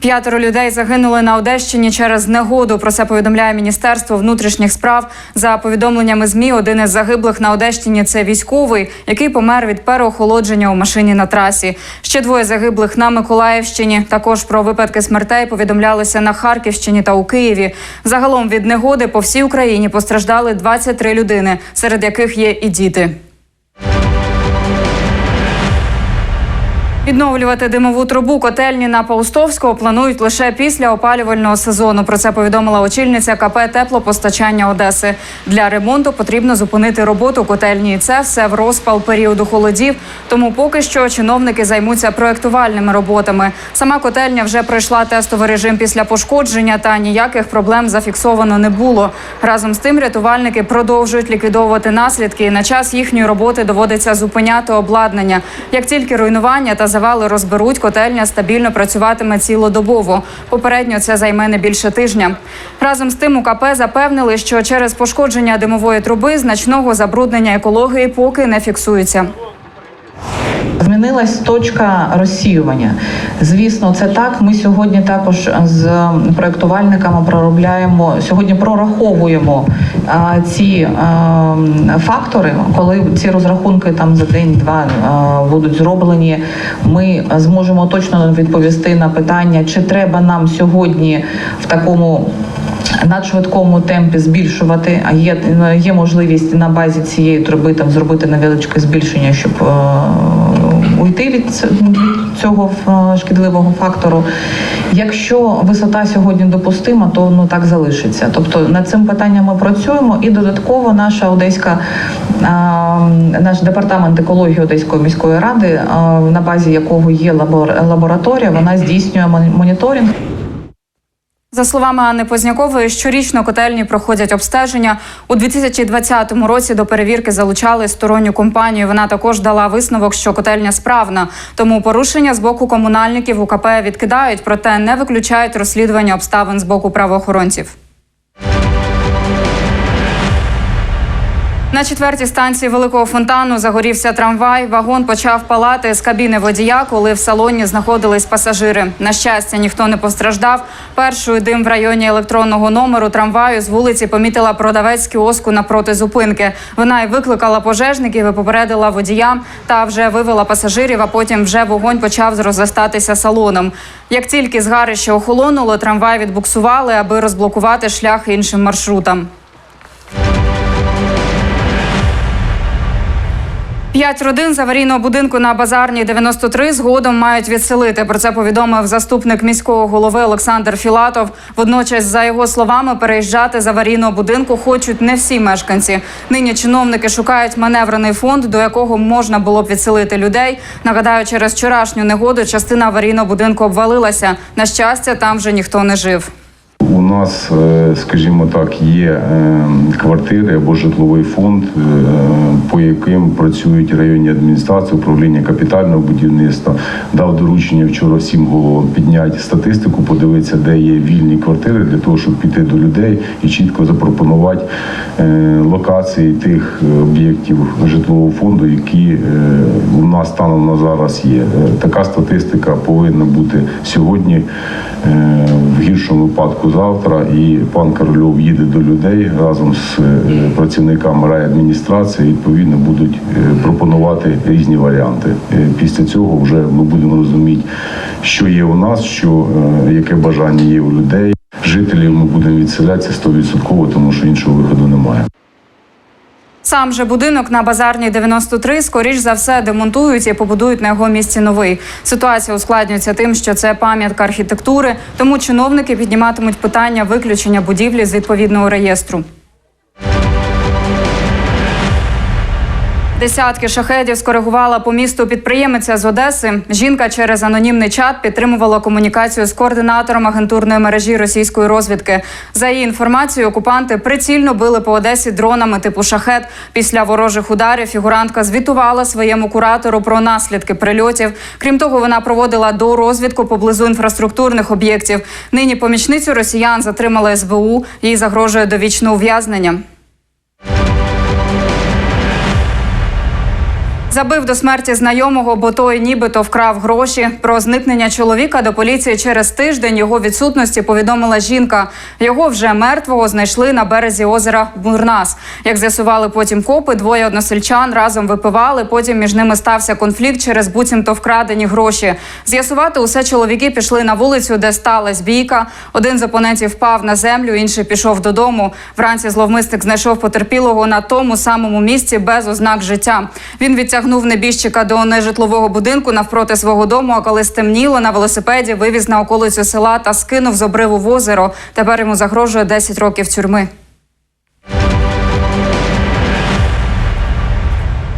П'ятеро людей загинули на Одещині через негоду. Про це повідомляє Міністерство внутрішніх справ. За повідомленнями змі, один із загиблих на Одещині це військовий, який помер від переохолодження у машині на трасі. Ще двоє загиблих на Миколаївщині. Також про випадки смертей повідомлялися на Харківщині та у Києві. Загалом від негоди по всій Україні постраждали 23 людини, серед яких є і діти. Відновлювати димову трубу котельні на Паустовського планують лише після опалювального сезону. Про це повідомила очільниця КП теплопостачання Одеси. Для ремонту потрібно зупинити роботу котельні. Це все в розпал періоду холодів. Тому поки що чиновники займуться проектувальними роботами. Сама котельня вже пройшла тестовий режим після пошкодження, та ніяких проблем зафіксовано не було. Разом з тим рятувальники продовжують ліквідовувати наслідки. І на час їхньої роботи доводиться зупиняти обладнання. Як тільки руйнування та завали розберуть, котельня стабільно працюватиме цілодобово. Попередньо це займе не більше тижня. Разом з тим у КП запевнили, що через пошкодження димової труби значного забруднення екології поки не фіксується. Змінилась точка розсіювання. Звісно, це так. Ми сьогодні також з проєктувальниками проробляємо сьогодні, прораховуємо а, ці а, фактори, коли ці розрахунки там за день-два будуть зроблені. Ми зможемо точно відповісти на питання, чи треба нам сьогодні в такому надшвидкому темпі збільшувати. А є, є можливість на базі цієї труби там зробити невеличке збільшення, щоб е, уйти від цього е, шкідливого фактору. Якщо висота сьогодні допустима, то ну так залишиться. Тобто над цим питанням ми працюємо, і додатково наша одеська е, наш департамент екології Одеської міської ради, е, на базі якого є лабораторія, вона здійснює моніторинг. За словами Анни Познякової, щорічно котельні проходять обстеження. У 2020 році до перевірки залучали сторонню компанію. Вона також дала висновок, що котельня справна. Тому порушення з боку комунальників УКП відкидають, проте не виключають розслідування обставин з боку правоохоронців. На четвертій станції великого фонтану загорівся трамвай. Вагон почав палати з кабіни водія, коли в салоні знаходились пасажири. На щастя, ніхто не постраждав. Першою дим в районі електронного номеру трамваю з вулиці помітила продавець кіоску напроти зупинки. Вона й викликала пожежників і попередила водія та вже вивела пасажирів. А потім вже вогонь почав розростатися салоном. Як тільки згарище охолонуло, трамвай відбуксували, аби розблокувати шлях іншим маршрутам. П'ять родин з аварійного будинку на базарній 93 згодом мають відселити. Про це повідомив заступник міського голови Олександр Філатов. Водночас, за його словами, переїжджати з аварійного будинку хочуть не всі мешканці. Нині чиновники шукають маневрений фонд, до якого можна було б відселити людей. Нагадаю, через вчорашню негоду частина аварійного будинку обвалилася. На щастя, там вже ніхто не жив. У нас, е, скажімо так, є е, квартири або житловий фонд, е, по яким працюють районні адміністрації, управління капітального будівництва. Дав доручення вчора всім головам підняти статистику, подивитися, де є вільні квартири, для того, щоб піти до людей і чітко запропонувати локації тих об'єктів житлового фонду, які у нас станом на зараз є. Така статистика повинна бути сьогодні. В гіршому випадку завтра, і пан Корольов їде до людей разом з е, працівниками райадміністрації. Відповідно, будуть е, пропонувати різні варіанти. Е, Після цього вже ми будемо розуміти, що є у нас, що яке бажання є у людей. Жителів ми будемо відселятися 100%, тому що іншого виходу. Сам же будинок на базарній 93, скоріш за все, демонтують і побудують на його місці новий. Ситуація ускладнюється тим, що це пам'ятка архітектури, тому чиновники підніматимуть питання виключення будівлі з відповідного реєстру. Десятки шахедів скоригувала по місту підприємиця з Одеси. Жінка через анонімний чат підтримувала комунікацію з координатором агентурної мережі російської розвідки. За її інформацією, окупанти прицільно били по Одесі дронами типу шахет. Після ворожих ударів фігурантка звітувала своєму куратору про наслідки прильотів. Крім того, вона проводила дорозвідку поблизу інфраструктурних об'єктів. Нині помічницю росіян затримала СБУ. Їй загрожує довічне ув'язнення. Забив до смерті знайомого, бо той нібито вкрав гроші. Про зникнення чоловіка до поліції через тиждень його відсутності повідомила жінка. Його вже мертвого знайшли на березі озера Бурнас. Як з'ясували потім копи, двоє односельчан разом випивали. Потім між ними стався конфлікт через буцімто вкрадені гроші. З'ясувати усе чоловіки пішли на вулицю, де сталася бійка. Один з опонентів впав на землю, інший пішов додому. Вранці зловмисник знайшов потерпілого на тому самому місці без ознак життя. Він відтягнув небіжчика до нежитлового будинку навпроти свого дому. А коли стемніло на велосипеді, вивіз на околицю села та скинув з обриву в озеро. Тепер йому загрожує 10 років тюрми.